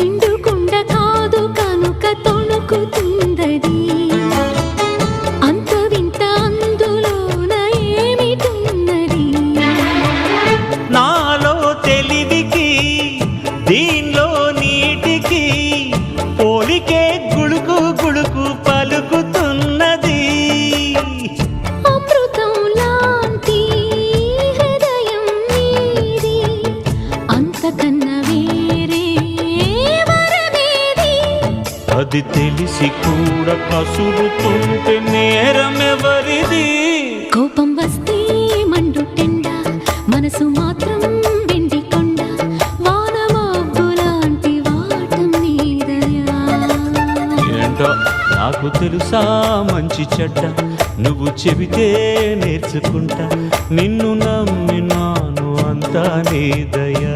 నిండుకుండ కాదు కనుక తొణుకుతుందది. అంత వింత అందులోన ఏమిటున్నది? నాలో తెలివికి దీనిలో నీటికి పోలికే పలుకుతున్నది. అమృతం లాంటి హృదయం నీది అంతకన్నా అది తెలిసి కూడా కసురుతుంటే నేరమెవరిది? కోపం వస్తే మండుటెండ మనసు మాత్రం వెండి కొండ వాటం ఏంటో నాకు తెలుసా మంచి చెడ్డ నువ్వు చెబితే నేర్చుకుంటా నిన్ను నమ్మినాను అంతా నీ దయా